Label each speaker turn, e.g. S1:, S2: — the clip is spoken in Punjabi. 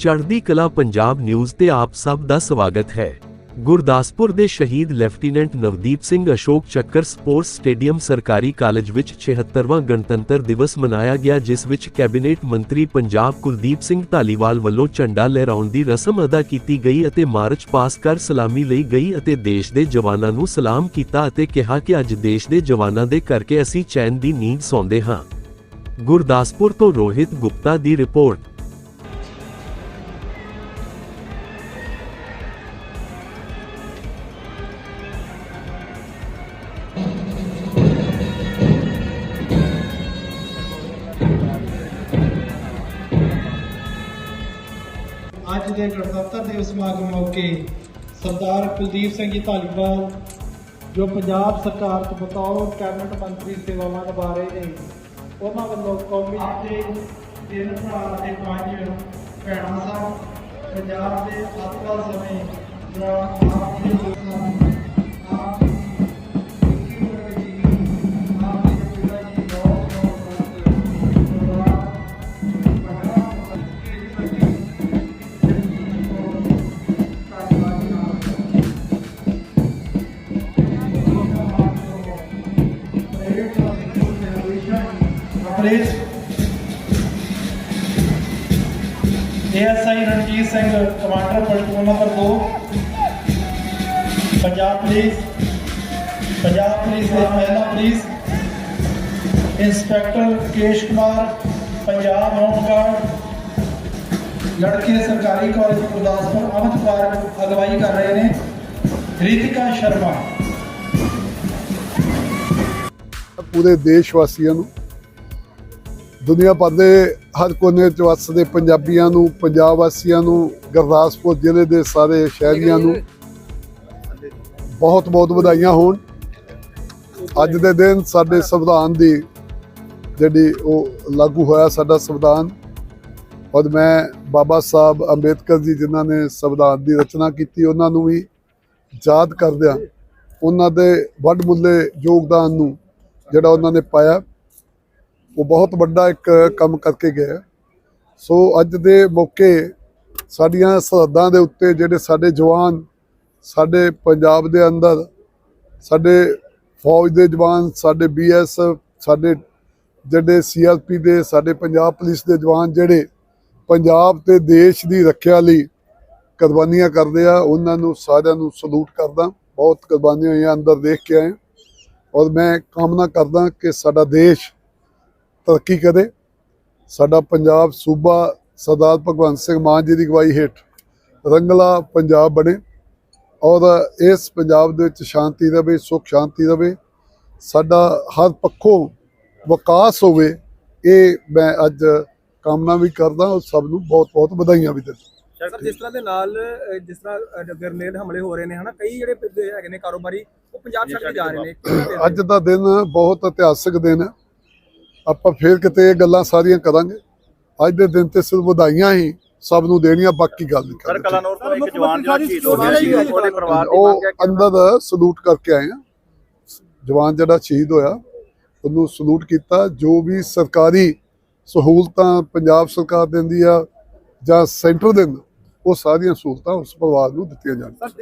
S1: ਚੜ੍ਹਦੀ ਕਲਾ ਪੰਜਾਬ ਨਿਊਜ਼ ਤੇ ਆਪ ਸਭ ਦਾ ਸਵਾਗਤ ਹੈ। ਗੁਰਦਾਸਪੁਰ ਦੇ ਸ਼ਹੀਦ ਲੈਫਟੀਨੈਂਟ ਨਵਦੀਪ ਸਿੰਘ ਅਸ਼ੋਕ ਚੱਕਰ ਸਪੋਰਟਸ ਸਟੇਡੀਅਮ ਸਰਕਾਰੀ ਕਾਲਜ ਵਿੱਚ 76ਵਾਂ ਗਣਤੰਤਰ ਦਿਵਸ ਮਨਾਇਆ ਗਿਆ, ਜਿਸ ਵਿੱਚ ਕੈਬਨਿਟ ਮੰਤਰੀ ਪੰਜਾਬ ਕੁਲਦੀਪ ਸਿੰਘ ਧਾਲੀਵਾਲ ਵੱਲੋਂ ਝੰਡਾ ਲਹਿਰਾਉਣ ਦੀ ਰਸਮ ਅਦਾ ਕੀਤੀ ਗਈ ਅਤੇ ਮਾਰਚ ਪਾਸ ਕਰ ਸਲਾਮੀ ਲਈ ਗਈ ਅਤੇ ਦੇਸ਼ ਦੇ ਜਵਾਨਾਂ ਨੂੰ ਸਲਾਮ ਕੀਤਾ ਅਤੇ ਕਿਹਾ ਕਿ ਅੱਜ ਦੇਸ਼ ਦੇ ਜਵਾਨਾਂ ਦੇ ਕਰਕੇ ਅਸੀਂ ਚੈਨ ਦੀ ਨੀਂਦ ਸੌਂਦੇ ਹਾਂ। ਗੁਰਦਾਸਪੁਰ ਤੋਂ ਰੋਹਿਤ ਗੁਪਤਾ ਦੀ ਰਿਪੋਰਟ।
S2: ਅੱਜ ਦੇ ਗਣਤੰਤਰ ਦਿਵਸ ਸਮਾਗਮ ਮੌਕੇ ਸਰਦਾਰ ਕੁਲਦੀਪ ਸਿੰਘ ਜੀ ਧਾਲੀਵਾਲ, ਜੋ ਪੰਜਾਬ ਸਰਕਾਰ ਤੋਂ ਬਤੌਰ ਕੈਬਨਿਟ ਮੰਤਰੀ ਸੇਵਾਵਾਂ ਨਿਭਾ ਰਹੇ ਨੇ, ਉਹਨਾਂ ਵੱਲੋਂ ਕੌਮੀ ਦੇ ਤਿੰਨ ਭਰਾ ਤੇ ਪੰਜ ਭੈਣਾਂ ਸਨ ਪੰਜਾਬ ਦੇ ਅੱਤਵਾਦ ਸਮੇਂ ਦੌਰਾਨ ਆਪ ਜੀ ਜੋ please ASI Ranjit Singh, commander platoon number 2 Punjab police Punjab police ਦੇ ਮਹਿਲਾ police, inspector Kesh Kumar, Punjab home guard ਲੜਕੇ ਸਰਕਾਰੀ ਕਾਲਜ ਗੁਰਦਾਸਪੁਰ ਅਮਿਤ ਕੁਮਾਰ ਅਗਵਾਈ ਕਰ ਰਹੇ ਨੇ ਰਿਤਿਕਾ ਸ਼ਰਮਾ।
S3: ਪੂਰੇ ਦੇਸ਼ ਵਾਸੀਆਂ ਨੂੰ ਦੁਨੀਆ ਭਰ ਦੇ ਹਰ ਕੋਨੇ 'ਚ ਵਸਦੇ ਪੰਜਾਬੀਆਂ ਨੂੰ, ਪੰਜਾਬ ਵਾਸੀਆਂ ਨੂੰ, ਗੁਰਦਾਸਪੁਰ ਜ਼ਿਲ੍ਹੇ ਦੇ ਸਾਰੇ ਸ਼ਹਿਰੀਆਂ ਨੂੰ ਬਹੁਤ ਬਹੁਤ ਵਧਾਈਆਂ ਹੋਣ। ਅੱਜ ਦੇ ਦਿਨ ਸਾਡੇ ਸੰਵਿਧਾਨ ਦੀ ਜਿਹੜੀ ਉਹ ਲਾਗੂ ਹੋਇਆ ਸਾਡਾ ਸੰਵਿਧਾਨ, ਔਰ ਮੈਂ ਬਾਬਾ ਸਾਹਿਬ ਅੰਬੇਦਕਰ ਜੀ ਜਿਨ੍ਹਾਂ ਨੇ ਸੰਵਿਧਾਨ ਦੀ ਰਚਨਾ ਕੀਤੀ, ਉਹਨਾਂ ਨੂੰ ਵੀ ਯਾਦ ਕਰਦਿਆਂ ਉਹਨਾਂ ਦੇ ਵੱਡ ਮੁੱਲੇ ਯੋਗਦਾਨ ਨੂੰ ਜਿਹੜਾ ਉਹਨਾਂ ਨੇ ਪਾਇਆ। ਉਹ ਬਹੁਤ ਵੱਡਾ ਇੱਕ ਕੰਮ ਕਰਕੇ ਗਿਆ ਸੋ ਅੱਜ ਦੇ ਮੌਕੇ ਸਾਡੀਆਂ ਸਰਹੱਦਾਂ ਦੇ ਉੱਤੇ ਜਿਹੜੇ ਸਾਡੇ ਜਵਾਨ, ਸਾਡੇ ਪੰਜਾਬ ਦੇ ਅੰਦਰ, ਸਾਡੇ ਫੌਜ ਦੇ ਜਵਾਨ, ਸਾਡੇ ਬੀਐਸ ਸਾਡੇ ਜਿਹੜੇ ਸੀਆਰਪੀ ਦੇ, ਸਾਡੇ ਪੰਜਾਬ ਪੁਲਿਸ ਦੇ ਜਵਾਨ ਜਿਹੜੇ ਪੰਜਾਬ ਤੇ ਦੇਸ਼ ਦੀ ਰੱਖਿਆ ਲਈ ਕੁਰਬਾਨੀਆਂ ਕਰਦੇ ਆ, ਉਹਨਾਂ ਨੂੰ ਸਾਰਿਆਂ ਨੂੰ ਸਲੂਟ ਕਰਦਾ। ਬਹੁਤ ਕੁਰਬਾਨੀਆਂ ਹੋਈਆਂ ਅੰਦਰ ਦੇਖ ਕੇ ਆਏ। ਔਰ ਮੈਂ ਕਾਮਨਾ ਕਰਦਾ ਕਿ ਸਾਡਾ ਦੇਸ਼ ਤਰੱਕੀ ਕਰੇ। ਸਾਡਾ ਪੰਜਾਬ ਸੂਬਾ ਸਰਦਾਰ ਭਗਵੰਤ ਸਿੰਘ ਮਾਨ ਜੀ ਦੀ ਅਗਵਾਈ ਹੇਠ ਰੰਗਲਾ ਪੰਜਾਬ ਬਣੇ ਔਰ ਇਸ ਪੰਜਾਬ ਦੇ ਵਿੱਚ ਸ਼ਾਂਤੀ ਰਵੇ ਸੁਖ ਸ਼ਾਂਤੀ ਰਵੇ। ਸਾਡਾ ਹਰ ਪੱਖੋਂ ਵਿਕਾਸ ਹੋਵੇ ਇਹ ਮੈਂ ਅੱਜ ਕਾਮਨਾ ਵੀ ਕਰਦਾ ਔਰ ਸਭ ਨੂੰ ਬਹੁਤ ਬਹੁਤ ਵਧਾਈਆਂ ਵੀ ਦਿੰਦਾ।
S4: ਸਰ ਜਿਸ ਤਰ੍ਹਾਂ ਦੇ ਨਾਲ ਜਿਸ ਤਰ੍ਹਾਂ ਅਹ, ਗਰਨੇਡ ਹਮਲੇ ਹੋ ਰਹੇ ਨੇ ਹਨਾ? ਕਈ ਜਿਹੜੇ ਹੈਗੇ ਨੇ ਕਾਰੋਬਾਰੀ ਉਹ ਪੰਜਾਬ ਛੱਡ ਕੇ ਜਾ ਰਹੇ ਨੇ।
S3: ਅੱਜ ਦਾ ਦਿਨ ਬਹੁਤ ਇਤਿਹਾਸਕ ਦਿਨ ਹੈ। ਆਪਾਂ ਫੇਰ ਕਿਤੇ ਇਹ ਗੱਲਾਂ ਸਾਰੀਆਂ ਕਰਾਂਗੇ। ਅੱਜ ਦੇ ਦਿਨ ਤੇ ਸਿਰਫ ਵਧਾਈਆਂ ਹੀ ਸਭ ਨੂੰ ਦੇਣੀਆਂ ਬਾਕੀ ਗੱਲ ਨਹੀਂ
S5: ਸਰ
S3: ਕਰਾਂਗੇ
S5: ਕਲਾਨੌਰ ਤੋਂ ਇੱਕ ਜਵਾਨ ਜਿਹੜਾ ਸ਼ਹੀਦ ਹੋ ਗਿਆ ਸੀ ਉਹਦੇ ਪਰਿਵਾਰ ਦੀ
S3: ਉਹ ਅੰਦਰ ਸਲੂਟ ਕਰਕੇ ਆਏ ਆ। ਜਵਾਨ ਜਿਹੜਾ ਸ਼ਹੀਦ ਹੋਇਆ ਉਹਨੂੰ ਸਲੂਟ ਕੀਤਾ ਜੋ ਵੀ ਸਰਕਾਰੀ ਸਹੂਲਤਾਂ ਪੰਜਾਬ ਸਰਕਾਰ ਦਿੰਦੀ ਆ ਜਾਂ ਸੈਂਟਰ ਦਿੰਦਾ ਉਹ ਸਾਰੀਆਂ ਸਹੂਲਤਾਂ ਉਸ ਪਰਿਵਾਰ ਨੂੰ ਦਿੱਤੀਆਂ ਜਾਣ